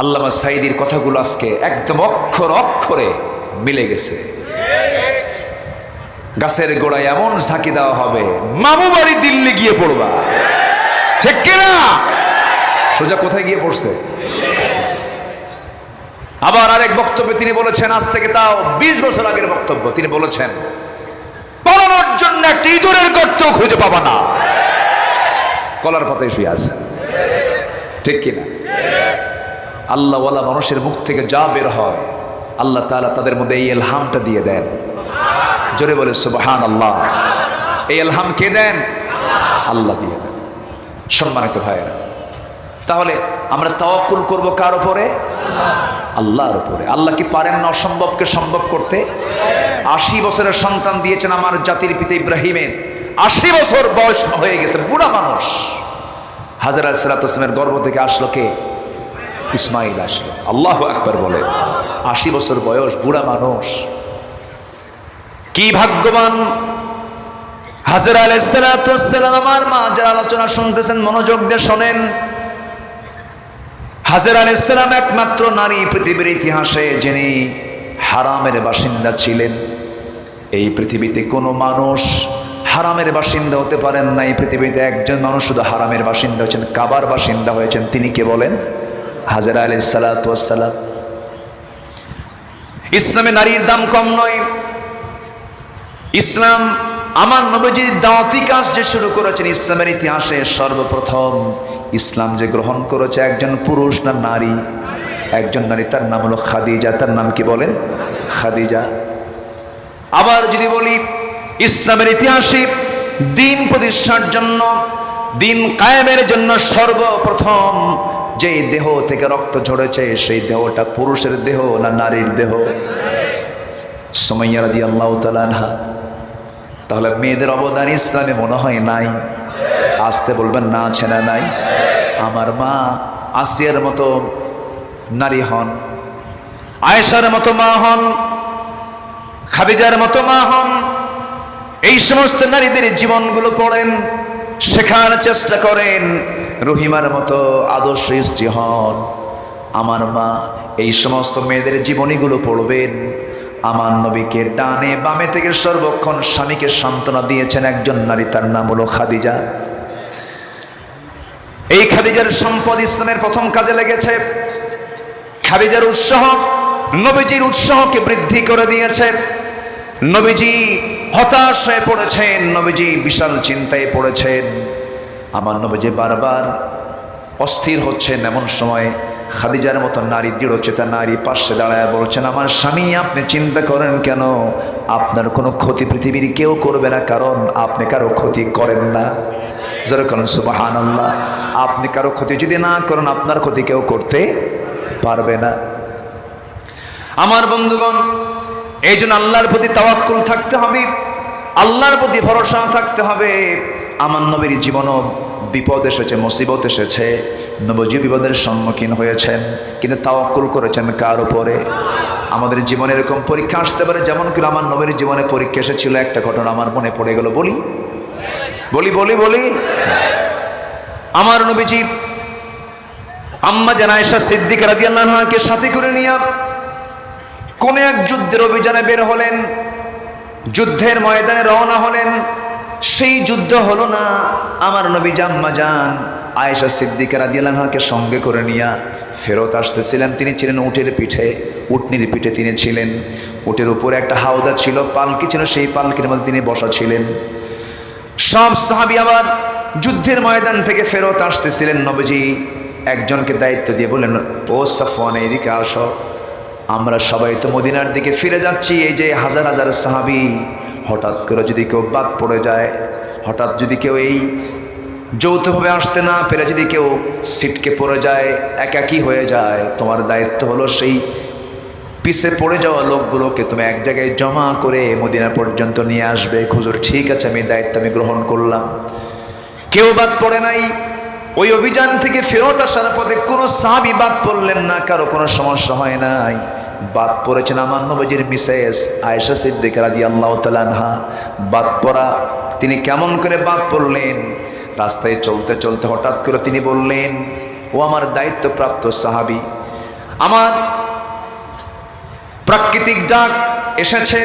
আল্লামা সাইদির কথাগুলো আজকে একদম অক্ষর অক্ষরে মিলে গেছে। গাছের গোড়ায় এমন ঝাঁকি দেওয়া হবে, মামু বাড়ি দিল্লি গিয়ে পড়বা। ঠিক কিনা? সোজা কোথায় গিয়ে পড়ছে? আবার আরেক বক্তব্যে তিনি বলেছেন, আজ থেকে তাও বিশ বছর আগের বক্তব্য। তিনি বলেছেন, পড়ানোর জন্য একটা ইঁদুরের গর্ত খুঁজে পাবা না। কলার পাতায় শুয়ে আছে। ঠিক কিনা? আল্লাহওয়ালা মানুষের মুখ থেকে যা বের হয়, আল্লাহ তাআলা তাদের মধ্যে এই এলহামটা দিয়ে দেন। জোরে বলে সুবহান আল্লাহ এই এলহাম কে দেন? আল্লাহ দিয়ে দেন। সম্মানিত ভাইয়েরা, তাহলে আমরা তাওয়াক্কুল করব কার উপরে? আল্লাহর উপরে। আল্লাহ কি পারেন না অসম্ভবকে সম্ভব করতে? আশি বছরের সন্তান দিয়েছেন আমার জাতির পিতা ইব্রাহিমের আশি বছর বয়স হয়ে গেছে, বুড়া মানুষ। হাজার আসরাতের গর্ভ থেকে আসলো কে? ইসমাইল আসলো। আল্লাহ একবার বলে, আশি বছর বয়স, বুড়া মানুষ। কি ভাগ্যবান! হাজার আলাইসালাম আমার মা, যারা আলোচনা শুনতেছেন, মনোযোগ দিয়ে শোনেন। হাজার আলাইসালাম একমাত্র নারী পৃথিবীর ইতিহাসে, যিনি হারামের বাসিন্দা ছিলেন। এই পৃথিবীতে কোনো মানুষ হারামের বাসিন্দা হতে পারেন না। এই পৃথিবীতে একজন মানুষ শুধু হারামের বাসিন্দা হয়েছেন, কাবার বাসিন্দা হয়েছেন। তিনি কে বলেন? হাজারা আলি সালাতাম ইসলামে নারীর দাম কম নয়। ইসলাম আমার নবীজির দাওয়াতি কাজ যে শুরু করেছেন, ইসলামের ইতিহাসে সর্বপ্রথম ইসলাম যে গ্রহণ করেছে একজন পুরুষ না নারী? একজন নারী, তার নাম হলো খাদিজা। তার নাম কি বলেন? খাদিজা। আবার যদি বলি, ইসলামের ইতিহাসে দিন প্রতিষ্ঠার জন্য, দিন কায়েমের জন্য সর্বপ্রথম যে দেহ থেকে রক্ত ঝরেছে, সেই দেহটা পুরুষের দেহ না নারীর দেহ? সময়ারা দিয়ে আল্লাহ তালানহা তাহলে মেয়েদের অবদান ইসলামে মনে হয় নাই? আসতে বলবেন, না আছে না নাই। আমার মা আসিয়ার মতো নারী হন, আয়েশার মতো মা হন, খাদিজার মতো মা হন। এই সমস্ত নারীদের জীবনগুলো পড়েন, শেখার চেষ্টা করেন। রহিমার মতো আদর্শ স্ত্রী হন। আমার মা এই সমস্ত মেয়েদের জীবনীগুলো পড়বেন। আমার নবীকে ডানে বামে থেকে সর্বক্ষণ স্বামীকে সান্ত্বনা দিয়েছেন একজন নারী, তার নাম হলো খাদিজা। এই খাদিজার সম্পদ ইসলামের প্রথম কাজে লেগেছে। খাদিজার উৎসাহ নবীজির উৎসাহকে বৃদ্ধি করে দিয়েছে। নবীজি হতাশ হয়ে পড়েছেন, নবীজি বিশাল চিন্তায় পড়েছেন। আমার নবীজি বারবার অস্থির হচ্ছেন এমন সময় খাদিজার মতো নারী দৃঢ়চেতা নারী পাশে দাঁড়ায় বলছেন, আমার স্বামী, আপনি চিন্তা করেন কেন? আপনার কোনো ক্ষতি পৃথিবীর কেউ করবে না, কারণ আপনি কারও ক্ষতি করেন না। যেরকম সুবাহান আল্লাহ আপনি কারও ক্ষতি যদি না করেন, আপনার ক্ষতি কেউ করতে পারবে না। আমার বন্ধুগণ, এই জন্য আল্লাহর প্রতি তাওয়াক্কুল থাকতে হবে, আল্লাহর প্রতি ভরসা থাকতে হবে। আমার নবীর জীবনও বিপদ এসেছে, মুসিবত এসেছে, নবজি বিপদের সম্মুখীন হয়েছেন, কিন্তু তাওয়াক্কুল করেছেন কার উপরে? আমাদের জীবনে এরকম পরীক্ষা আসতে পারে, যেমন করে আমার নবীর জীবনে পরীক্ষা এসেছিল, একটা ঘটনা আমার মনে পড়ে গেল, বলি। বলি বলি বলি। আমার নবীজি আম্মা জানায়শা সিদ্দিক রাদিয়াল্লাহুকে সাথে করে নিয়ে কোন এক যুদ্ধের অভিযানে বের হলেন, যুদ্ধের ময়দানে রওনা হলেন সেই যুদ্ধ হলো না আমার নবী জাম্মা যান, আয়েশা সিদ্দিকা রাদিয়াল্লাহুকে সঙ্গে করে নিয়া ফেরত আসতেছিলেন। তিনি ছিলেন উটের পিঠে, উটনির পিঠে তিনি ছিলেন। উটের উপরে একটা হাওদা ছিল, পালকি ছিল, সেই পালকির মধ্যে তিনি বসা ছিলেন। সব সাহাবি আবার যুদ্ধের ময়দান থেকে ফেরত আসতেছিলেন নবীজি। একজনকে দায়িত্ব দিয়ে বললেন, ও সাফওয়ান, এইদিকে আসো। আমরা সবাই তো মদিনার দিকে ফিরে যাচ্ছি, এই যে হাজার হাজার সাহাবি হঠাৎ করে যদি কেউ বাদ পড়ে যায়, হঠাৎ যদি কেউ এই যৌথভাবে আসতে না পেরে যদি কেউ সিটকে পড়ে যায়, একাকি হয়ে যায়, তোমার দায়িত্ব হলো সেই পিছে পড়ে যাওয়া লোকগুলোকে তুমি এক জায়গায় জমা করে মদিনা পর্যন্ত নিয়ে আসবে। খুজুর ঠিক আছে, আমি দায়িত্ব আমি গ্রহণ করলাম। কেউ বাদ পড়ে নাই। ওই অভিযান থেকে ফেরত আসার পথে কোনো সাহাবি বাদ পড়লেন না, কারও কোনো সমস্যা হয় নাই। বাদ পড়েছেন আমার নবজির মিসেস আয়েশা সিদ্দিক রাজি আল্লাহ তালানহা বাদ পড়া, তিনি কেমন করে বাদ পড়লেন? রাস্তায় চলতে চলতে হঠাৎ করে তিনি বললেন, ও আমার দায়িত্বপ্রাপ্ত সাহাবি, আমার প্রাকৃতিক ডাক এসেছে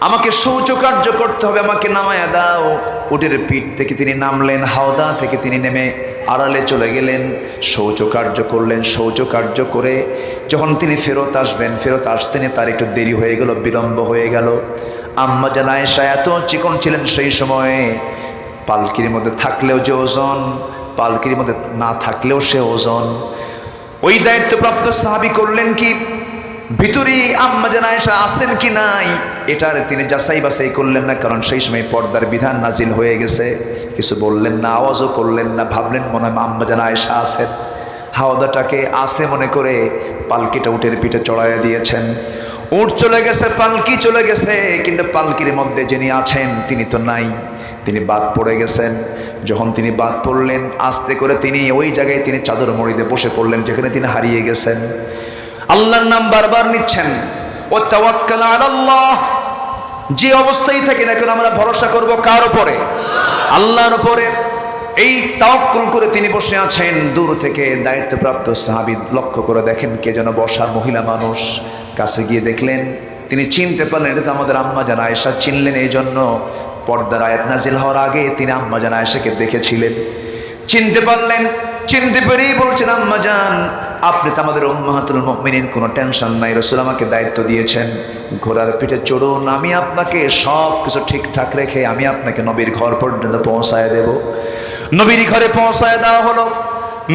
আমাকে শৌচকার্য করতে হবে, আমাকে নামায়া দাও। উটের পিঠ থেকে তিনি নামলেন, হাওদা থেকে তিনি নেমে আড়ালে চলে গেলেন। শৌচকার্য করলেন শৌচকার্য করে যখন তিনি ফেরত আসবেন, ফেরত আসতেন তার একটু দেরি হয়ে গেল, বিলম্ব হয়ে গেল। আম্মা জান আয়েশা এত চিকন ছিলেন সেই সময়ে, পালকির মধ্যে থাকলেও যে ওজন, পালকির মধ্যে না থাকলেও সে ওজন। ওই দায়িত্বপ্রাপ্ত সাহাবি করলেন কি? ভিতরে আম্মা জান আয়েশা আসেন কি নাই, এটার তিনি যাচাই বাছাই করলেন না, কারণ সেই সময় পর্দার বিধান নাজিল হয়ে গেছে। কিছু বললেন না, আওয়াজও করলেন না, ভাবলেন মনে হয় আম্মা জান আয়েশা আসেন হাওদাটাকে আসে মনে করে পালকিটা উটের পিঠে চড়াইয়া দিয়েছেন। উট চলে গেছে, পালকি চলে গেছে, কিন্তু পালকির মধ্যে যিনি আছেন, তিনি তো নাই। তিনি বাদ পড়ে গেছেন। যখন তিনি বাদ পড়লেন, আস্তে করে তিনি ওই জায়গায় তিনি চাদর মরিতে বসে পড়লেন, যেখানে তিনি হারিয়ে গেছেন। আল্লাহর নাম বারবার নিচ্ছেন। ও তাওয়াক্কাল আল্লাহ যে অবস্থায় থাকি না কেন আমরা ভরসা করব কার উপরে? আল্লাহর উপরে। এই তাওয়াক্কুল করে তিনি বসে আছেন। দূর থেকে দায়িত্বপ্রাপ্ত সাহাবি লক্ষ্য করে দেখেন কে যেন বসা মহিলা মানুষ। কাছে গিয়ে দেখলেন, তিনি চিনতে পারলেন, এটা তো আমাদের আম্মা জান আয়েশা চিনলেন এই জন্য। পর্দার আয়াত নাজিল হওয়ার আগে তিনি আম্মা জান আয়েশাকে দেখেছিলেন। চিনতে পারলেন, চিনতে পেরেই বলছেন, আম্মা জান আপনি তো আমাদের উম্মাহাতুল মুমিনিন, কোনো টেনশন নাই। রসুল আমাকে দায়িত্ব দিয়েছেন, ঘোড়ার পিঠে চড়ুন, আমি আপনাকে সব কিছু ঠিকঠাক রেখে আমি আপনাকে নবীর ঘর পর্যন্ত পৌঁছায় দেব। নবীর ঘরে পৌঁছায় দেওয়া হলো,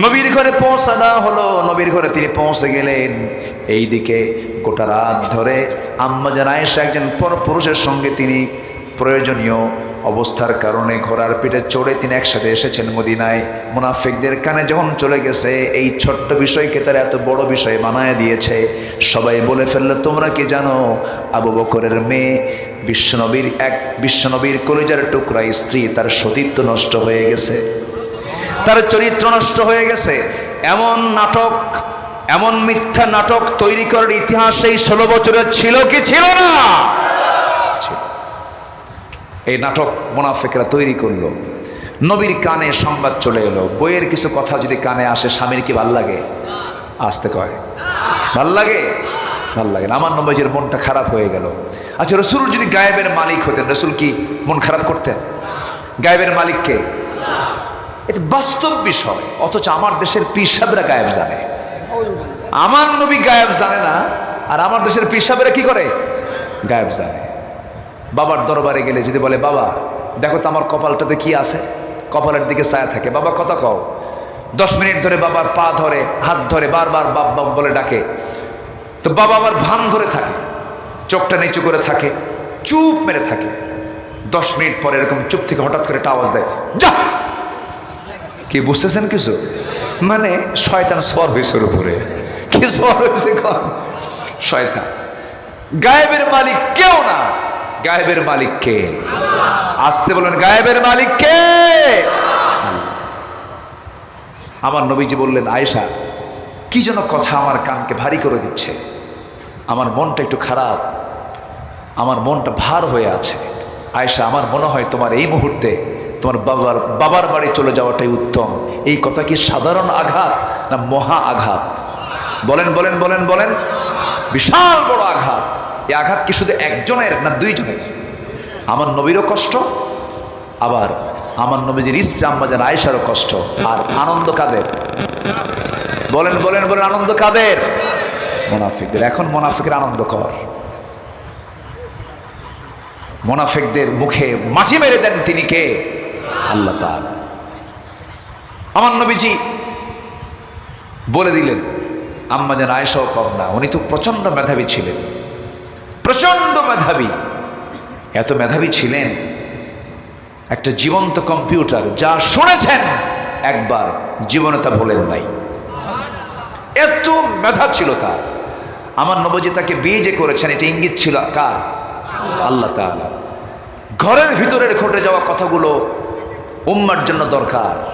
নবীর ঘরে পৌঁছা দেওয়া হলো, নবীর ঘরে তিনি পৌঁছে গেলেন। এই দিকে গোটা রাত ধরে আম্মা জান আয়েশা একজন পর পুরুষের সঙ্গে তিনি প্রয়োজনীয় অবস্থার কারণে ঘোড়ার পিঠে চড়ে তিনি একসাথে এসেছেন মদিনায়। মুনাফিকদের কানে যখন চলে গেছে, এই ছোট্ট বিষয়কে তারা এত বড় বিষয় বানায় দিয়েছে। সবাই বলে ফেলল, তোমরা কি জানো, আবু বকরের মেয়ে বিশ্বনবীর এক বিশ্বনবীর কলিজার টুকরা স্ত্রী, তার সতীত্ব নষ্ট হয়ে গেছে। তার চরিত্র নষ্ট হয়ে গেছে। এমন নাটক, এমন মিথ্যা নাটক তৈরি করার ইতিহাস এই ষোলো বছরের ছিল কি ছিল না। এই নাটক মোনাফেকরা তৈরি করল। নবীর কানে সংবাদ চলে এলো। বইয়ের কিছু কথা যদি কানে আসে, স্বামীর কি ভালো লাগে? আসতে কয়। ভালো লাগে? ভালো লাগে না। আমার নবীজির মনটা খারাপ হয়ে গেল। আচ্ছা রসুল যদি গায়েবের মালিক হতেন, রসুল কি মন খারাপ করতেন? গায়েবের মালিককে এটা বাস্তব বিষয়। অথচ আমার দেশের পিসাবরা গায়েব জানে। আমার নবী গায়েব জানে না, আর আমার দেশের পিসাবেরা কি করে? গায়েব জানে। বাবার দরবারে গেলে যদি বলে, বাবা, দেখো তো আমার কপালটাতে কি আছে? কপালের দিকে ছায়া থাকে। বাবা, কথা কও। দশ মিনিট ধরে বাবার পা ধরে, হাত ধরে বারবার বাপ বাপ বলে ডাকে। তো বাবা আবার ভান ধরে থাকে, চোখটা নিচু করে থাকে, চুপ মেরে থাকে। দশ মিনিট পরে এরকম চুপ থেকে হঠাৎ করে একটা আওয়াজ দেয়, যা! কি, বুঝতেছেন কিছু? মানে শয়তান সর হয়েছে ওর উপরে। কি সর হয়েছে শয়তান। গায়েবের মালিক কেউ না। গায়েবের মালিক কে আসতে বলেন, গায়েবের মালিক কে আমার নবীজি বললেন, আয়েশা, কি যেন কথা আমার কানকে ভারী করে দিচ্ছে। আমার মনটা একটু খারাপ। আমার মনটা ভার হয়ে আছে। আয়েশা, আমার মনে হয় তোমার এই মুহূর্তে তোমার বাবার বাবার বাড়ি চলে যাওয়াটাই উত্তম। এই কথা কি সাধারণ আঘাত না মহা আঘাত? বলেন বলেন বলেন বলেন। বিশাল বড় আঘাত। এই আঘাত কি শুধু একজনের না দুইজনের? আমার নবীরও কষ্ট, আবার আমার নবীজির ইসরা আম্মাজান আয়েশারও কষ্ট। আর আনন্দ কাদের? বলেন বলেন বলেন, আনন্দ কাদের? মোনাফিকদের। এখন মোনাফিকের আনন্দ কর। মোনাফিকদের মুখে মাটি মেরে দেন তিনি কে? আল্লাহ আমার নবীজি বলে দিলেন, আম্মা যেন আয়েশাও কম না, উনি তো প্রচণ্ড মেধাবী ছিলেন। প্রচণ্ড মেধাবী। এত মেধাবী ছিলেন একটা জীবন্ত কম্পিউটার যা শুনেছেন একবার, জীবনে তা ভোলেন নাই। এত মেধা ছিল তার। আমার নবজি তাকে বিয়ে যে করেছেন, এটা ইঙ্গিত ছিল কার? আল্লাহ তাআলা। ঘরের ভিতরের ঘটে যাওয়া কথাগুলো উম্মার জন্য দরকার।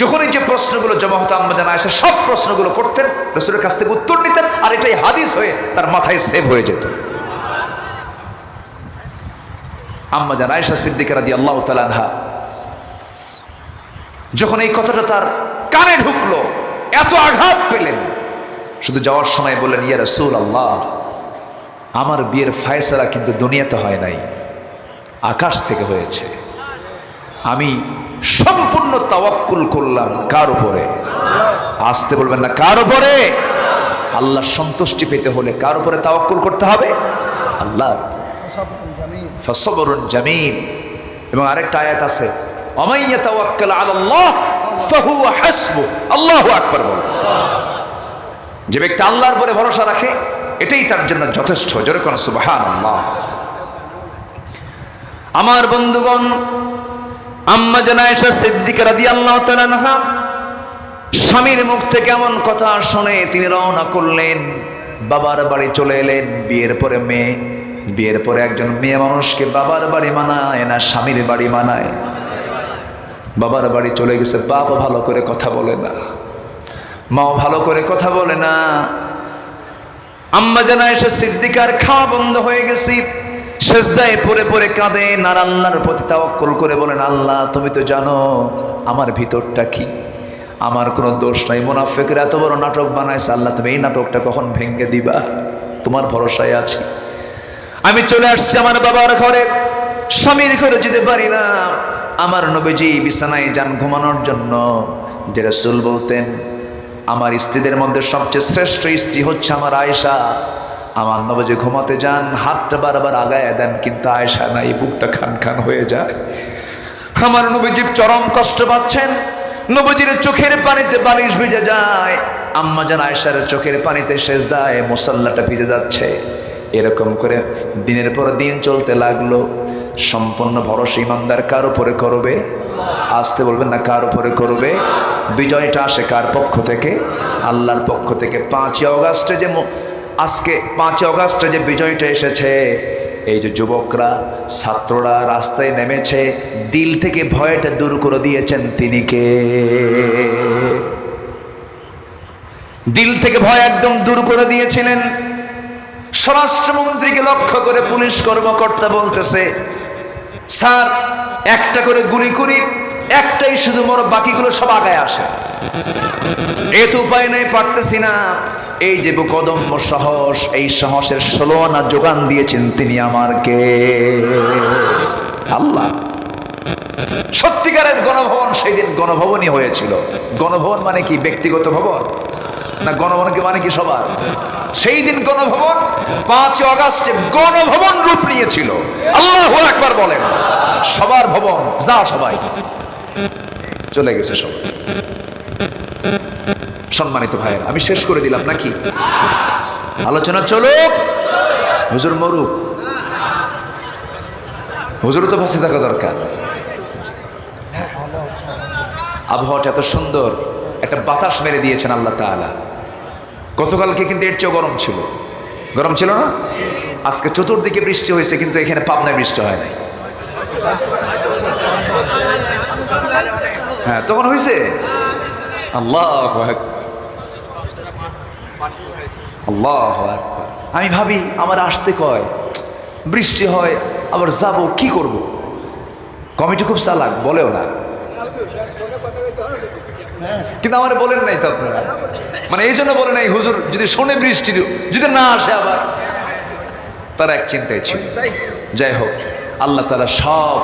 যখনই যে প্রশ্নগুলো জমা হতো আম্মা জানা এসে সব প্রশ্নগুলো করতেন, রসুলের কাছ থেকে উত্তর নিতেন, আর এটাই হাদিস হয়ে তার মাথায় সেভ হয়ে যেত। আম্মা জান আয়েশা সিদ্দিকা রাদি আল্লাহ তালানহা যখন এই কথাটা তার কানে ঢুকলো, এত আঘাত পেলেন, শুধু যাওয়ার সময় বললেন, ইয়া রসুল আল্লাহ আমার বিয়ের ফায়সালা কিন্তু দুনিয়াতে হয় নাই, আকাশ থেকে হয়েছে। আমি সম্পূর্ণ তাওয়াক্কুল করলাম। কার উপরে? আসতে বলবেন না, কার উপরে? আল্লাহ সন্তুষ্টি পেতে হলে কার উপরে তাওয়াক্কুল করতে হবে? আল্লাহ। ফসবরুন জামিল। এবং আরেকটা আয়াত আছে অমাইয়া তাওয়াক্কাল আলাল্লাহ ফাহুয়া হাসবু আল্লাহু আকবার বল। যে ব্যক্তি আল্লাহর উপরে ভরসা রাখে, এটাই তার জন্য যথেষ্ট। জোরে কোন সুবহানাল্লাহ। আমার বন্ধুগণ আম্মা জানায়েশা সিদ্দিকা তাআলা আনহা স্বামীর মুখ থেকে এমন কথা শুনে তিনি রওনা করলেন। বাবার বাড়ি চলে এলেন। বিয়ের পরে মেয়ে, বিয়ের পরে একজন মেয়ে মানুষকে বাবার বাড়ি মানায় না স্বামীর বাড়ি মানায়। বাবার বাড়ি চলে গেছে বাবা ভালো করে কথা বলে না। মাও ভালো করে কথা বলে না। আম্মা জানা এসে সিদ্দিকার খাওয়া বন্ধ হয়ে গেছি। সেজদায় পরে পরে কাঁদেন আর আল্লাহর প্রতি তাওয়াক্কুল করে বলেন, আল্লাহ, তুমি তো জানো, আমার ভিতরটা কি? আমার কোনো দোষ নাই। মোনাফেকের এত বড় নাটক বানাইছে, আল্লাহ, তুমি এই নাটকটা কখন ভেঙে দিবা? তোমার ভরসায় আছি। আমি চলে আসছি আমার বাবার ঘরে। স্বামীর ঘরে যেতে পারি না। আমার নবীজি বিছানায় যান ঘুমানোর জন্য। যে রসুল বলতেন, আমার স্ত্রীদের মধ্যে সবচেয়ে শ্রেষ্ঠ স্ত্রী হচ্ছে আমার আয়েশা। আমার নবজি ঘুমাতে যান, হাতটা বারবার আগায় দেন, কিন্তু আয়েশা নাই, বুকটা খান খান হয়ে যায়। আমার নবীজির চরম কষ্ট পাচ্ছেন, নবজির চোখের পানিতে বালিশ ভিজে যায়। আম্মা জান আয়েশার চোখের পানিতে শেষ দেয় মুসাল্লাটা ভিজে যাচ্ছে। এরকম করে দিনের পর দিন চলতে লাগল। সম্পূর্ণ ভরসা ইমানদার কার উপরে করবে? আসতে বলবেন না কার উপরে করবে? বিজয়টা আসে কার পক্ষ থেকে? আল্লাহর পক্ষ থেকে। পাঁচই অগাস্টে যে আজকে পাঁচ অগাস্টে যে বিজয়টা এসেছে, এই যে যুবকরা, ছাত্ররা রাস্তায় নেমেছে, দিল থেকে ভয়টা দূর করে দিয়েছেন তিনি কে? দিল থেকে ভয় একদম দূর করে দিয়েছিলেন। স্বরাষ্ট্রমন্ত্রীকে লক্ষ্য করে পুলিশ কর্মকর্তা বলতেছে, স্যার, একটা করে গুলি করি, একটাই শুধু মর, বাকিগুলো সব আগায় আসে। এ তো উপায় নাই, পারতেছি না। এই যে কদম্ব সাহস, এই সাহসের ষোলো যোগান দিয়েছেন তিনি আমারকে। আল্লাহ, সত্যিকারের গণভবন সেই দিন গণভবনই হয়েছিল। গণভবন মানে কি? ব্যক্তিগত ভবন? না গণভবনকে মানে কি সবার? সেই দিন গণভবন পাঁচ অগাস্টে গণভবন রূপ নিয়েছিল। আল্লাহ একবার বলেন, সবার ভবন, যা সবাই, চলে গেছে সবাই। সম্মানিত ভাইয়ের, আমি শেষ করে দিলাম নাকি? আলোচনা চলুক। হুজুর মরুক। হুজুর তো ফাঁসি থাকা দরকার। আবহাওয়াটা এত সুন্দর, একটা বাতাস মেরে দিয়েছেন আল্লাহ তাআলা। গতকালকে কিন্তু এর চেয়েও গরম ছিল। গরম ছিল না? আজকে চতুর্দিকে বৃষ্টি হয়েছে, কিন্তু এখানে পাবনায় বৃষ্টি হয় নাই। হ্যাঁ তখন হয়েছে? আল্লাহ আল্লাহ আমি ভাবি, আমার আসতে কয়, বৃষ্টি হয়, আবার যাব, কি করব? কমিটি খুব চালাক, বলেও না। কিন্তু আমার বলেন নাই তো আপনারা। মানে এই জন্য বলে নাই, হুজুর, যদি শোনে বৃষ্টি, যদি না আসে আবার। তারা এক চিন্তায় ছিল। যাই হোক, আল্লাহ তালা সব,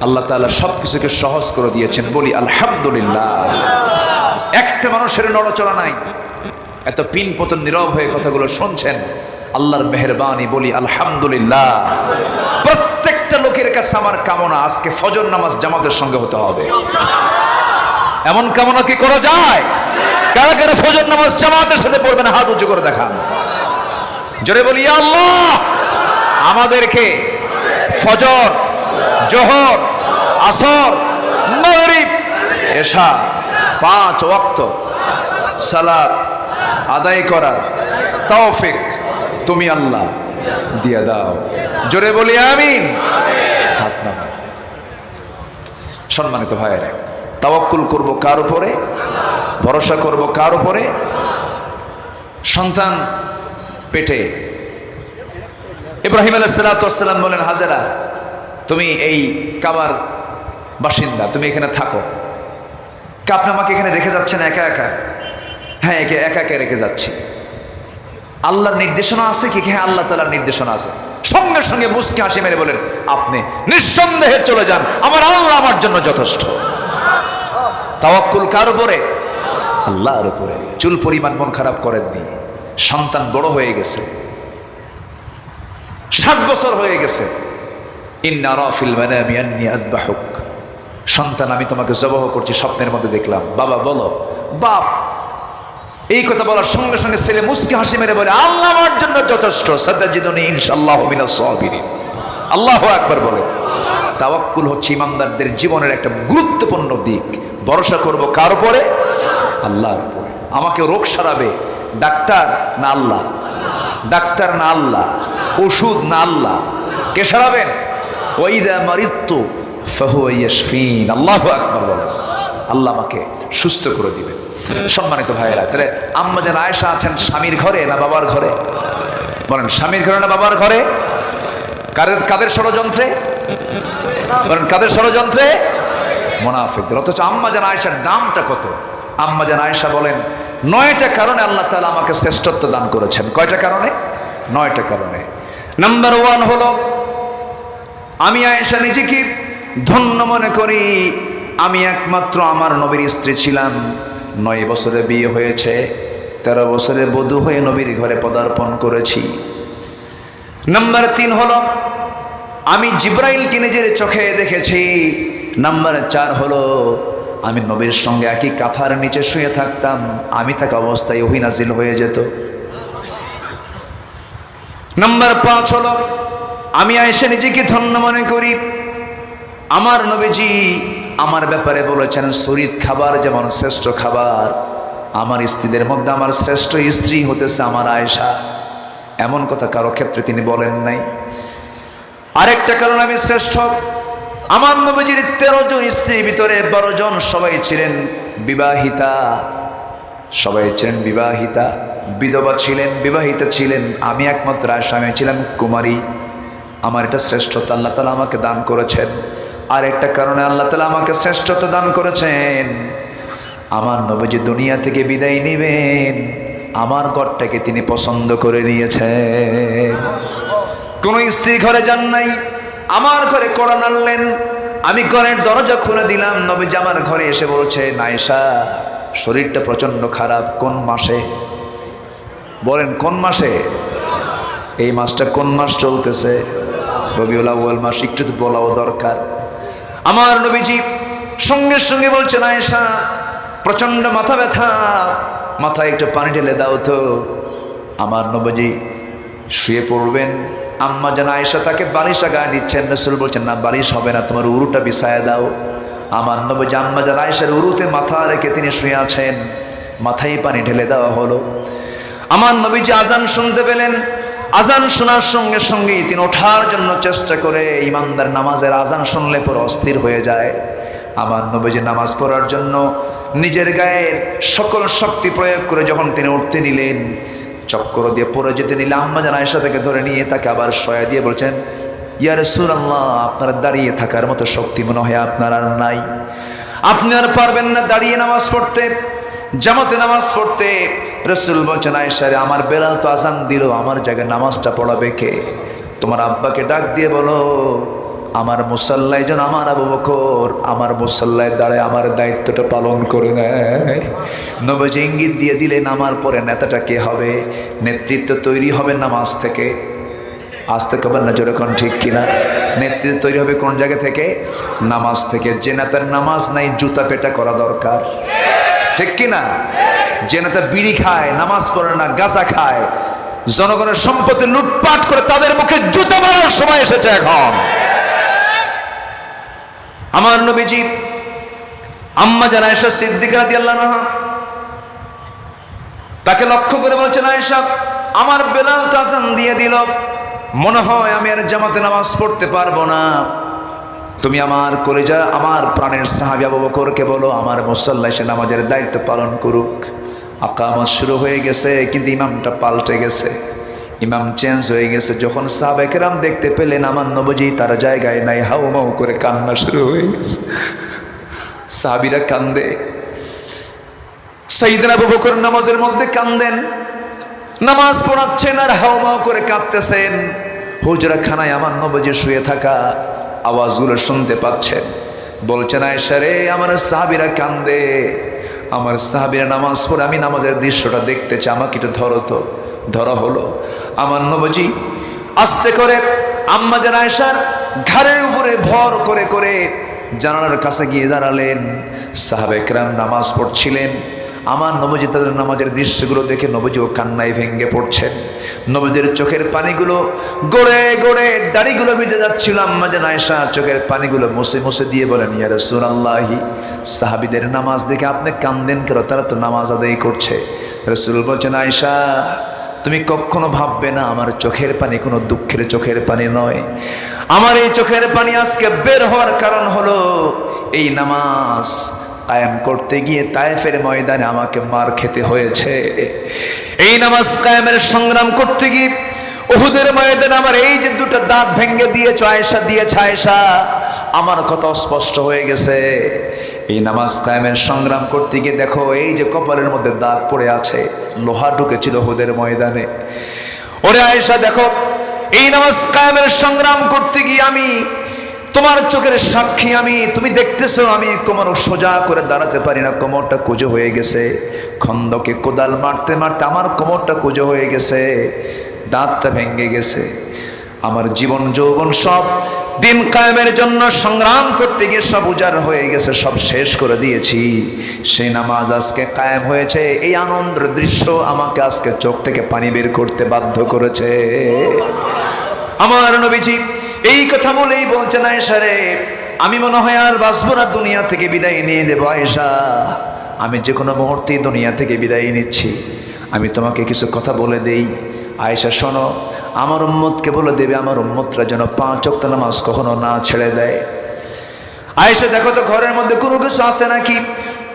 আল্লাহ তালা সব কিছুকে সহজ করে দিয়েছেন। বলি, আলহামদুলিল্লাহ। একটা মানুষের নড়াচড়া নাই। এত পিন পতন নীরব হয়ে কথাগুলো শুনছেন, আল্লাহর মেহরবানি বলি, আলহামদুলিল্লাহ। প্রত্যেকটা লোকের কাছে আমার কামনা, আজকে ফজর নামাজ জামাতের সঙ্গে হতে হবে। এমন কামনা কি করা যায়? কারা কারা ফজর নামাজ জামাতের সাথে পড়বেন, হাত উঁচু করে দেখান। জোরে বলি আল্লাহ! আমাদেরকে ফজর, জোহর, আসর, মাগরিব, এশা, পাঁচ ওয়াক্ত সালাত আদায় করার তৌফিক তুমি আল্লাহ দিয়া দাও। জোরে বলি আমিন। হাত নামান সম্মানিত ভাইয়েরা, তাওয়াক্কুল করব কার উপরে? ভরসা করব কার উপরে? সন্তান পেটে। ইব্রাহিম আলাইসালাম বলেন, হাজারা, তুমি এই কাবার বাসিন্দা, তুমি এখানে থাকো। কা আমাকে এখানে রেখে যাচ্ছেন একা একা? হ্যাঁ একে একা একে রেখে যাচ্ছি। আল্লাহর নির্দেশনা আছে কি? হ্যাঁ আল্লাহ তালার নির্দেশনা আছে। সঙ্গে সঙ্গে মুসকে হাসি মেরে বলেন, আপনি নিঃসন্দেহে চলে যান। আমার আল্লাহ আমার জন্য যথেষ্ট। তাওয়াক্কুল কার উপরে? আল্লাহর উপরে। চুল পরিমাণ মন খারাপ করেননি। সন্তান বড় হয়ে গেছে। সাত বছর হয়ে গেছে। সন্তান, আমি তোমাকে জবাহ করছি স্বপ্নের মধ্যে দেখলাম। বাবা, বলো, বাপ এই কথা বলার সঙ্গে সঙ্গে ছেলে মুসকে হাসি মেরে বলে, আল্লাহ আমার জন্য যথেষ্ট, সাদাজিদুনি ইনশাআল্লাহ মিনাস আল্লাহু আকবার বলে। তাওয়াক্কুল হচ্ছে ইমানদারদের জীবনের একটা গুরুত্বপূর্ণ দিক। ভরসা করব কার উপরে? আল্লাহর উপরে। আমাকে রোগ সারাবে, ডাক্তার না আল্লাহ? ডাক্তার না আল্লাহ? ওষুধ না আল্লাহ? কে সারাবেন? ওয়াইদা মারিত্তু ফাহুয়া ইয়াশফিন। আল্লাহু আকবার বলেন আল্লাহ আমাকে সুস্থ করে দিবেন। সম্মানিত ভাইয়েরা, তাহলে আম্মা যেন আয়েশা আছেন, স্বামীর ঘরে না বাবার ঘরে? বলেন, স্বামীর ঘরে না বাবার ঘরে? কাদের কাদের ষড়যন্ত্রে? বলেন, কাদের ষড়যন্ত্রে? মোনাফিকদের। অথচ আম্মা যেন আয়েশার দামটা কত? আম্মা যেন আয়েশা বলেন, নয়টা কারণে আল্লাহ তালা আমাকে শ্রেষ্ঠত্ব দান করেছেন। কয়টা কারণে? নয়টা কারণে। নাম্বার ওয়ান হলো, আমি আয়েশা নিজেকে ধন্য মনে করি আমি একমাত্র আমার নবীর স্ত্রী ছিলাম। নয় বছরে বিয়ে হয়েছে, তেরো বছরে বধূ হয়ে নবীর ঘরে পদার্পণ করেছি। নাম্বার তিন হল, আমি জিব্রাইলকে নিজের চোখে দেখেছি। নাম্বার চার হলো, আমি নবীর সঙ্গে একই কাঁথার নিচে শুয়ে থাকতাম, আমি থাকা অবস্থায় ওহিনাজিল হয়ে যেত। নাম্বার পাঁচ হলো, আমি আয়েশা নিজেকে ধন্য মনে করি। আমার নবীজি আমার ব্যাপারে বলেছেন শরীর খাবার যেমন শ্রেষ্ঠ খাবার, আমার স্ত্রীদের মধ্যে আমার শ্রেষ্ঠ স্ত্রী হতেছে আমার আয়েশা। এমন কথা কারও ক্ষেত্রে তিনি বলেন নাই। আরেকটা কারণ আমি শ্রেষ্ঠ। আমার নবীজির তেরো জন স্ত্রীর ভিতরে বারো জন সবাই ছিলেন বিবাহিতা। সবাই ছিলেন বিবাহিতা, বিধবা ছিলেন, বিবাহিতা ছিলেন। আমি একমাত্র আসামে ছিলাম কুমারী। আমার এটা শ্রেষ্ঠতা, আল্লাহ তালা আমাকে দান করেছেন। আর একটা কারণে আল্লাহ তালা আমাকে শ্রেষ্ঠতা দান করেছেন। আমার নবীজি দুনিয়া থেকে বিদায় নেবেন। আমার ঘরটাকে তিনি পছন্দ করে নিয়েছেন। কোনো স্ত্রী ঘরে যান নাই, আমার ঘরে কড়া নাড়লেন। আমি ঘরের দরজা খুলে দিলাম নবী আমার ঘরে এসে বলছে নাইসা শরীরটা প্রচণ্ড খারাপ, কোন মাসে? বলেন, কোন মাসে? এই মাসটা কোন মাস চলতেছে? রবিউল আউ্য়াল মাস, একটু বলাও দরকার। আমার নবীজি সঙ্গে সঙ্গে বলছেন, আয়েশা প্রচণ্ড মাথা ব্যথা। মাথায় একটু পানি ঢেলে দাও তো। আমার নবীজি শুয়ে পড়বেন। আম্মা যেন আয়েশা তাকে বালিশ গায়ে দিচ্ছেন, রসুল বলছেন, না, বালিশ হবে না, তোমার উরুটা বিছায় দাও। আমার নবীজি আম্মা যেন আয়েশার উরুতে মাথা রেখে তিনি শুয়ে আছেন, মাথায় পানি ঢেলে দেওয়া হলো। আমার নবীজি আজান শুনতে পেলেন। আজান শোনার সঙ্গে সঙ্গেই তিনি ওঠার জন্য চেষ্টা করে ইমানদার নামাজের আজান শুনলে পর অস্থির হয়ে যায়। আমার নবীজি নামাজ পড়ার জন্য নিজের গায়ের সকল শক্তি প্রয়োগ করে যখন তিনি উঠতে নিলেন, চক্কর দিয়ে পড়ে যেতে নিলে আম্মা জান আয়েশা থেকে ধরে নিয়ে তাকে আবার সয়া দিয়ে বলছেন ইয়ার আল্লাহ আপনার দাঁড়িয়ে থাকার মতো শক্তি মনে হয় আপনার আর নাই। আপনি আর পারবেন না দাঁড়িয়ে নামাজ পড়তে। জামাতে নামাজ পড়তে রসুল বলছেন আয়েশারে আমার বেলাল তো আজান দিল, আমার জায়গায় নামাজটা পড়াবে কে? তোমার আব্বাকে ডাক দিয়ে বলো, আমার মুসাল্লাই যেন আমার আবু বকর, আমার মুসাল্লায় দাঁড়ায়, আমার দায়িত্বটা পালন করে নেয়। নবজি ইঙ্গিত দিয়ে দিলেন, আমার পরে নেতাটা কে হবে? নেতৃত্ব তৈরি হবে নামাজ থেকে? আসতে কবেন না যেরকম ঠিক কিনা? নেতৃত্ব তৈরি হবে কোন জায়গা থেকে? নামাজ থেকে। যে নেতার নামাজ নাই, জুতা পেটা করা দরকার। ঠিক কিনা? যে নেতা বিড়ি খায়, নামাজ পড়ে না, গাঁজা খায়। জনগণের সম্পত্তি লুটপাট করে তাদের মুখে জুতা মারার সময় এসেছে এখন। আমার নবীজি আম্মা জান আয়েশা সিদ্দিকা তাকে লক্ষ্য করে বলছেন, আয়েশা, আমার বেলাল তো আজান দিয়ে দিল। মনে হয় আমি আর জামাতে নামাজ পড়তে পারব না। তুমি আমার করে যা আমার প্রাণের সাহাবি আবু বকরকে বলো, আমার মুসল্লা সে নামাজের দায়িত্ব পালন করুক। আকামাত শুরু হয়ে গেছে, কিন্তু ইমামটা পাল্টে গেছে। ইমাম চেঞ্জ হয়ে গেছে। যখন সাবেকেরাম দেখতে পেলেন, আমার নবজি তার জায়গায় নাই হাউ মাউ করে কান্না শুরু হয়ে গেছে। সাহাবিরা কান্দে। সাইদিন আবু বকর নামাজের মধ্যে কান্দেন। নামাজ পড়াচ্ছেন আর হাওমাও করে কাঁদতেছেন। হুজরা খানায় আমার নবজি শুয়ে থাকা। আওয়াজগুলো শুনতে পাচ্ছেন বলছেন আয়সা রে, আমার সাহাবিরা কান্দে। আমার সাহাবিরা নামাজ পড়ে, আমি নামাজের দৃশ্যটা দেখতে চাই, আমাকে একটু ধরো তো। ধরা হলো। আমার নবজি আস্তে করে আম্মা যেন আয়সার ঘাড়ের উপরে ভর করে করে জানালার কাছে গিয়ে দাঁড়ালেন। সাহাবেকরাম নামাজ পড়ছিলেন। আমার নবজি তাদের নামাজের দৃশ্যগুলো দেখে নবজি ও কান্নায় ভেঙ্গে পড়ছেন। নবজির চোখের পানিগুলো গড়ে গড়ে দাড়িগুলো ভিজে যাচ্ছিল। আম্মা যেন চোখের পানিগুলো মুছে মুছে দিয়ে বলেন, ইয়া রসুলাল্লাহি, সাহাবিদের নামাজ দেখে আপনি কান্দেন কেন? তারা তো নামাজ আদায় করছে। রসুল বলছেন আয়সা তুমি কখনো ভাববে না আমার চোখের পানি কোনো দুঃখের চোখের পানি নয়। আমার এই চোখের পানি আজকে বের হওয়ার কারণ হলো এই নামাজ। কায়েম করতে গিয়ে তায়েফের ময়দানে আমাকে মার খেতে হয়েছে। এই নামাজ কায়েমের সংগ্রাম করতে গিয়ে ওহুদের ময়দানে আমার এই যে দুটো দাঁত ভেঙে দিয়েছ আয়সা দিয়েছে আয়সা আমার কথা স্পষ্ট হয়ে গেছে। এই নামাজ কায়েমের সংগ্রাম করতে গিয়ে দেখো, এই যে কপালের মধ্যে দাগ পড়ে আছে, লোহা ঢুকেছিল ওহুদের ময়দানে। ওরে আয়সা দেখো, এই নামাজ কায়েমের সংগ্রাম করতে গিয়ে আমি তোমার চোখের সাক্ষী আমি, তুমি দেখতেছো আমি, কোমর সোজা করে দাঁড়াতে পারি না, কোমরটা কুজো হয়ে গেছে। খন্দকে কোদাল মারতে মারতে আমার কোমরটা কুজো হয়ে গেছে, দাঁতটা ভেঙে গেছে। আমার জীবন, যৌবন সব দিন কায়েমের জন্য সংগ্রাম করতে গিয়ে সব উজাড় হয়ে গেছে, সব শেষ করে দিয়েছি। সেই নামাজ আজকে কায়েম হয়েছে, এই আনন্দের দৃশ্য আমাকে আজকে চোখ থেকে পানি বের করতে বাধ্য করেছে। আমার নবীজি এই কথা বলেই বলছেন আয়েশা রে আমি মনে হয় আর বাঁচবো না, দুনিয়া থেকে বিদায় নিয়ে দেবো আয়েশা। আমি যে কোনো মুহূর্তে দুনিয়া থেকে বিদায় নিচ্ছি। আমি তোমাকে কিছু কথা বলে দেই। আয়েশা, শোনো, আমার উম্মতকে বলে দেবে, আমার উম্মতরা যেন পাঁচ অক্ত নামাজ কখনো না ছেড়ে দেয়। আয়েশা, দেখো তো ঘরের মধ্যে কোনো কিছু আছে নাকি?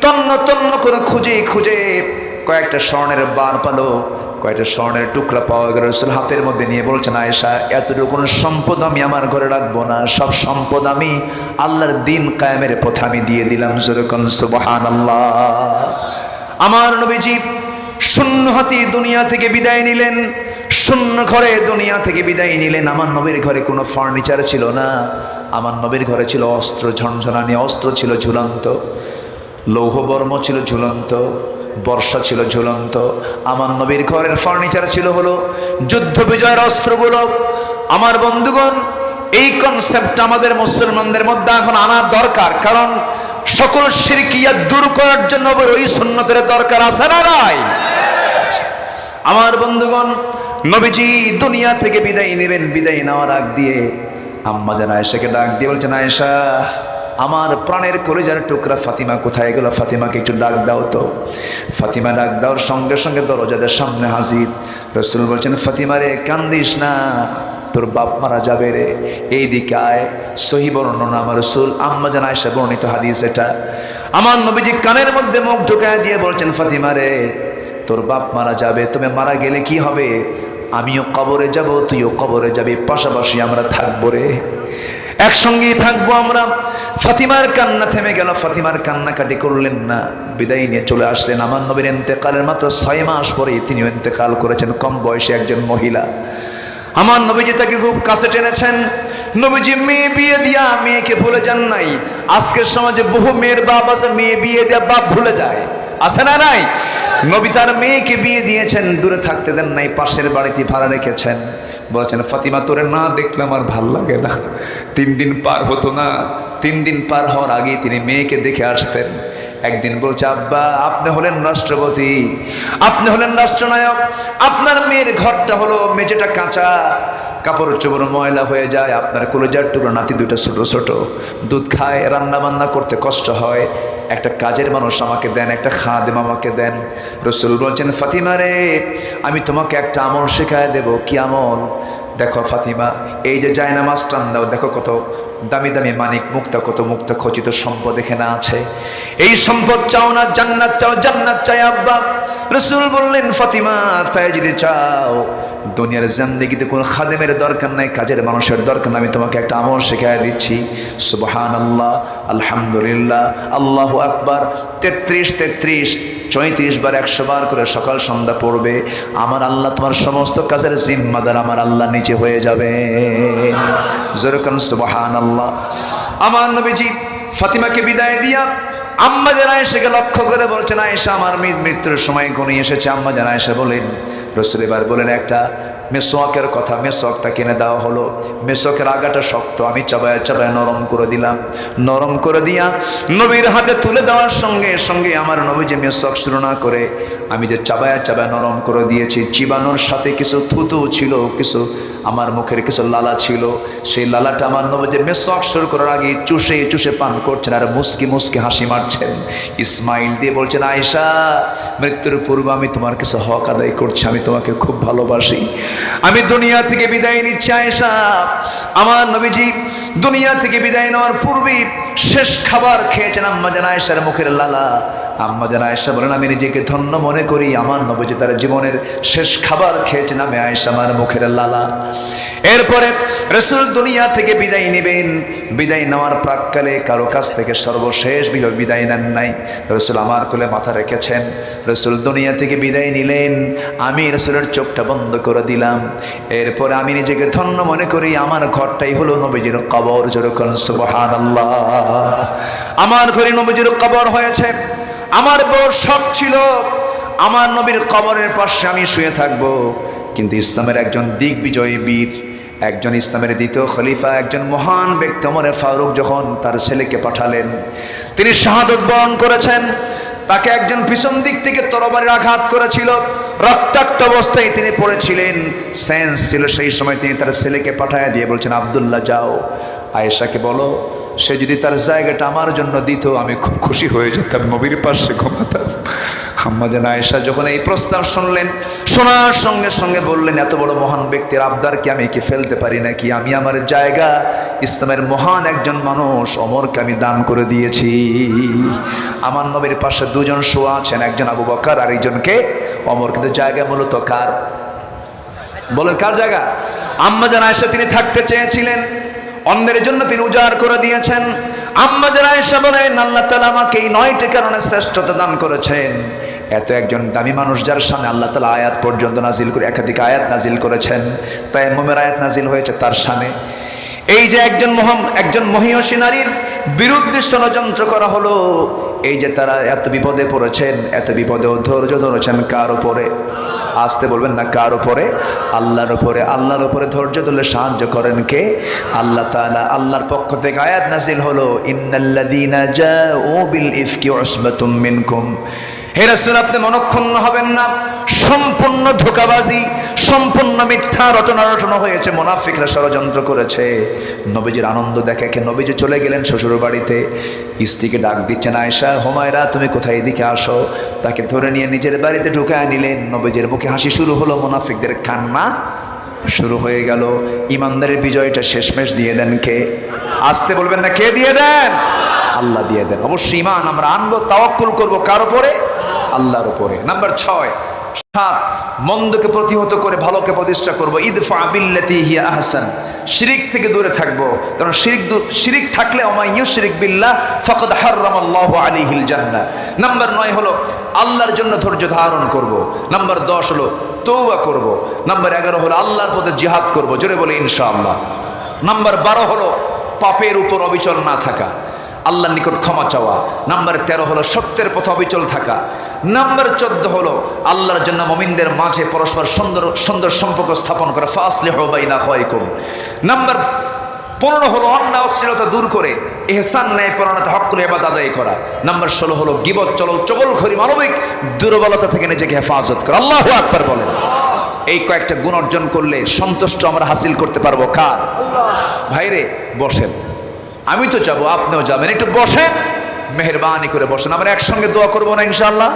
তন্ন তন্ন করে খুঁজে খুঁজে কয়েকটা স্বর্ণের বার পালো, কয়েকটা স্বর্ণের টুকরা পাওয়া গেল। রসুল হাতের মধ্যে নিয়ে বলছেন, আয়েশা, এতটুকু কোনো সম্পদ আমি আমার ঘরে রাখব না। সব সম্পদ আমি আল্লাহর দিন কায়েমের পথে আমি দিয়ে দিলাম। যেরকম সুবহান আল্লাহ আমার নবীজি শূন্য হাতি দুনিয়া থেকে বিদায় নিলেন, শূন্য ঘরে দুনিয়া থেকে বিদায় নিলেন। আমার নবীর ঘরে কোনো ফার্নিচার ছিল না। আমার নবীর ঘরে ছিল অস্ত্র ঝনঝনানি, অস্ত্র ছিল ঝুলন্ত, লৌহবর্ম ছিল ঝুলন্ত বর্ষা ছিল ঝুলন্ত, আমার নবীর ঘরের ফার্নিচার ছিল হলো যুদ্ধ বিজয়ের অস্ত্রগুলো। আমার বন্ধুগণ, এই কনসেপ্ট আমাদের মুসলমানদের মধ্যে এখন আনা দরকার, কারণ সকল শিরকিয়া দূর করার জন্য ওই সুন্নতের দরকার আছে না নাই? আমার বন্ধুগণ, নবীজি দুনিয়া থেকে বিদায় নেবেন, বিদায় নেওয়ার আগ দিয়ে আম্মা যেন আয়েশাকে ডাক দিয়ে বলছেন, আয়েশা আমার প্রাণের কলেজার টুকরা ফাতিমা কোথায় গেল? ফাতিমাকে একটু ডাক দাও তো। ফাতিমা ডাক দেওয়ার সঙ্গে সঙ্গে দরজাদের সামনে হাজির। রসুল বলছেন, ফাতিমা রে, কান্দিস না। তোর বাপ মারা যাবে রে। এই দিকে আয়। সহি বর্ণনা আমার রসুল। আম্মা যেন আয়েশা বর্ণিত হাদিস এটা। আমার নবীজি কানের মধ্যে মুখ ঢুকায় দিয়ে বলছেন, ফাতিমা রে, তোর বাপ মারা যাবে। তুমি মারা গেলে কি হবে? আমিও কবরে যাব, তুইও কবরে যাবি। পাশাপাশি আমরা থাকব রে। একসঙ্গেই থাকব আমরা। ফাতিমার কান্না থেমে গেল। ফাতিমার কান্নাকাটি করলেন না। বিদায় নিয়ে চলে আসলেন। আমার নবীর এন্তেকালের মাত্র ছয় মাস পরে তিনিও এন্তেকাল করেছেন। কম বয়সে একজন মহিলা। আমার নবীজি তাকে খুব কাছে টেনেছেন। নবীজি, মেয়ে বিয়ে দিয়া মেয়েকে ভুলে যান নাই। আজকের সমাজে বহু মেয়ের বাপ আছে। মেয়ে বিয়ে দেওয়া বাপ ভুলে যায়। আছে না নাই? নবী তার মেয়েকে বিয়ে দিয়েছেন। দূরে থাকতে দেন নাই। পাশের বাড়িতে ভাড়া রেখেছেন। বলেছেন, ফাতিমা, তোরে না দেখলে আমার ভালো লাগে না। তিন দিন পার হতো না। তিন দিন পার হওয়ার আগেই তিনি মেয়েকে দেখে আসতেন। একদিন বলছে, আব্বা, আপনি হলেন রাষ্ট্রপতি। আপনি হলেন রাষ্ট্রনায়ক। আপনার মেয়ের ঘরটা হলো মেঝেটা কাঁচা। কাপড় চোপড় ময়লা হয়ে যায়। আপনার কলেজার টুকরো নাতি দুটো ছোট ছোট। দুধ খায় রান্না বান্না করতে কষ্ট হয়। একটা কাজের মানুষ আমাকে দেন, একটা খাদেম আমাকে দেন। রসুল বলছেন, ফাতিমা রে, আমি তোমাকে একটা আমল শেখায় দেব। কি আমল? দেখো ফাতিমা, এই যে যায় জায়নামাজ টান দাও, দেখো কত দামি দামি মানিক মুক্তা, কত মুক্তা খচিত সম্পদ এখানে আছে। এই সম্পদ চাও না, জান্নাত চাও, জান্নাত চাই আব্বা। রসুল বললেন, ফাতিমা, তাই যদি চাও দুনিয়ার জিন্দেগিতে কোনো খাদেমের দরকার নাই, কাজের মানুষের দরকার আমি তোমাকে একটা আমল শেখায় দিচ্ছি। সুবহান আল্লাহ আলহামদুলিল্লাহ, আল্লাহ আকবার। তেত্রিশ তেত্রিশ, চৈত্রিশ বার, একশো বার করে সকাল সন্ধ্যা পড়বে। আমার আল্লাহ তোমার সমস্ত কাজের জিম্মাদার আমার আল্লাহ নিচে হয়ে যাবে। যেরকম সুবাহান আল্লাহ আমার নবীজি ফাতিমাকে বিদায় দিয়া আম্মা যেন আয়েশাকে লক্ষ্য করে বলছেন, আয়েশা, আমার মৃত্যুর সময় কোনি এসেছে। আম্মা যেন আয়েশা বলেন রসুল এবার বলেন, একটা মেসোয়াকের কথা মেসোয়াকটা কিনে দেওয়া হলো। মেসোয়াকের আগাটা শক্ত, আমি চাবায় চাবায় নরম করে দিলাম। নরম করে দিয়া নবীর হাতে তুলে দেওয়ার সঙ্গে সঙ্গে আমার নবী যে মেসোয়াক শুরু না করে, আমি যে চাবায় চাবায় নরম করে দিয়েছি। চিবানোর সাথে কিছু থুতু ছিল, কিছু আমার মুখের কিছু লালা ছিল। সেই লালাটা আমার নবী যে মেসোয়াক শুরু করার আগে চুষে চুষে পান করছেন আর মুসকি মুসকি হাসি মারছেন। ইসমাইল দিয়ে বলছেন, আয়েশা, মৃত্যুর পূর্বে আমি তোমার কিছু হক আদায় করছি, আমি তোমাকে খুব ভালোবাসি। আমি দুনিয়া থেকে বিদায় নিচ্ছি, আয়েশা। আমার নবীজি দুনিয়া থেকে বিদায় নেওয়ার পূর্বে শেষ খাবার খেয়েছেন আম্মা জান আয়েশার মুখের লালা। আম্মা জান আয়েশা বলেন, আমি নিজেকে ধন্য মনে করি। আমার নবীজি তার জীবনের শেষ খাবার খেয়েছেন, আমি আয়েশা আমার মুখের লালা। এরপরে রসুল দুনিয়া থেকে বিদায় নেবেন। বিদায় নেওয়ার প্রাককালে কারও কাছ থেকে সর্বশেষ বিদায় নেন নাই। রসুল আমার কোলে মাথা রেখেছেন। রসুল দুনিয়া থেকে বিদায় নিলেন। আমি রসুলের চোখটা বন্ধ করে দিলাম। এরপরে আমি নিজেকে ধন্য মনে করি। আমার ঘরটাই হলো নবীজির কবর। যেরকম সুবহান আমার ঘরে নবীজির কবর হয়েছে। আমার বড় শখ ছিল। আমার নবীর কবরের পাশে আমি শুয়ে থাকব। কিন্তু ইসলামের একজন দিগ্বিজয়ী বীর, একজন ইসলামের দ্বিতীয় খলিফা, একজন মহান ব্যক্তি অমরে ফারুক যখন তার ছেলেকে পাঠালেন, তিনি শাহাদত বরণ করেছেন। তাকে একজন পিছন দিক থেকে তরবারির আঘাত করেছিল। রক্তাক্ত অবস্থায় তিনি পড়েছিলেন। সেন্স ছিল সেই সময় তিনি তার ছেলেকে পাঠায় দিয়ে বলছেন, আবদুল্লাহ, যাও। আয়েশাকে বলো, সে যদি তার জায়গাটা আমার জন্য দিত, আমি খুব খুশি হয়ে যেতাম, নবীর পাশে ঘুমাতাম। আম্মাজান আয়েশা যখন এই প্রস্তাব শুনলেন, শোনার সঙ্গে সঙ্গে বললেন, এত বড় মহান ব্যক্তির আবদারকে আমি কি ফেলতে পারি নাকি? আমি আমার জায়গা, ইসলামের মহান একজন মানুষ, অমরকে আমি দান করে দিয়েছি। আমার নবীর পাশে দুজন শোয়া আছেন, একজন আবু বকার আর একজনকে অমর। কিন্তু জায়গা মূলত কার? বলেন, কার জায়গা? আম্মাজান আয়েশা তিনি থাকতে চেয়েছিলেন, অন্যের জন্য তিনি উজাড় করে দিয়েছেন। আম্মাজান আয়েশা বলেন, আল্লাহ তাআলা আমাকে এই নয়টি কারণে শ্রেষ্ঠতা দান করেছেন। এত একজন দামি মানুষ যার সামনে আল্লাহ তালা আয়াত পর্যন্ত নাজিল করে, একাধিক আয়াত নাজিল করেছেন তাই মোমের আয়াত নাজিল হয়েছে তার সামনে। এই যে একজন মহাম একজন মহিষী নারীর বিরুদ্ধে ষড়যন্ত্র করা হলো, এই যে তারা এত বিপদে পড়েছেন, এত বিপদেও ধৈর্য ধরেছেন কার উপরে? আসতে বলবেন না, কার উপরে? আল্লাহর উপরে। আল্লাহর উপরে ধৈর্য ধরলে সাহায্য করেন কে? আল্লাহ তাআলা আল্লাহর পক্ষ থেকে আয়াত নাজিল হলো, ইন্নাল্লাযীনা জাউ বিল ইফকি উসবাতুম মিনকুম। হে রাসূল, আপনি মনক্ষুণ্ণ হবেন না। সম্পূর্ণ ধোকাবাজি, সম্পূর্ণ মিথ্যা রচনা রচনা হয়েছে, মোনাফিকরা ষড়যন্ত্র করেছে। নবীজির আনন্দ দেখে কে নবীজি চলে গেলেন শ্বশুর বাড়িতে। স্ত্রীকে ডাক দিচ্ছেন আয়সা হোমায়রা, তুমি কোথায়? এদিকে আসো। তাকে ধরে নিয়ে নিজের বাড়িতে ঢুকায় নিলেন। নবীজির মুখে হাসি শুরু হলো, মোনাফিকদের কান্না শুরু হয়ে গেল। ইমানদারের বিজয়টা শেষমেশ দিয়ে দেন কে? আসতে বলবেন না, কে দিয়ে দেন? আল্লাহ দিয়ে দেন। অবশ্যই ইমান আমরা আনব, তাওয়াক্কুল করব কার উপরে? আল্লাহর উপরে। নাম্বার ছয়, সাত, মন্দকে প্রতিহত করে ভালোকে প্রতিষ্ঠা করব। ইদফা বিল্লাতি হিয়া আহসান। শিরিক থেকে দূরে থাকব। কারণ শিরিক শিরিক থাকলে অমাইয়ু শিরিক বিল্লাহ ফকদ হার্রামাল্লাহু আলাইহিল জান্নাহ। নাম্বার নয় হলো আল্লাহর জন্য ধৈর্য ধারণ করব। নাম্বার দশ হলো তৌবা করব। নাম্বার এগারো হলো আল্লাহর পথে জিহাদ করব। জোরে বলে ইনশাআল্লাহ। নাম্বার বারো হলো পাপের উপর অবিচল না থাকা। আল্লাহর নিকট ক্ষমা চাওয়া। নাম্বার তেরো হলো সত্যের পথে অবিচল থাকা। নাম্বার চোদ্দ হলো আল্লাহর জন্য মমিনদের মাঝে পরস্পর সুন্দর সুন্দর সম্পর্ক স্থাপন করা। ফাসলে হবাই না হয় কম নাম্বার পনেরো হলো অন্যায়, অশ্লীলতা দূর করে। এহসান ন্যায় পরাণতে হক করে এবাদ আদায় করা। নাম্বার ষোলো হলো গিবত চলো চগলখড়ি, মানবিক দুর্বলতা থেকে নিজেকে হেফাজত করা। আল্লাহ আকবার বলেন। এই কয়েকটা গুণ অর্জন করলে সন্তুষ্ট আমরা হাসিল করতে পারব। কার? ভাইরে, বসেন। আমি তো যাব, আপনিও যাবেন। একটু বসেন মেহরবানি করে বসেন। আমরা একসঙ্গে দোয়া করব না ইনশাল্লাহ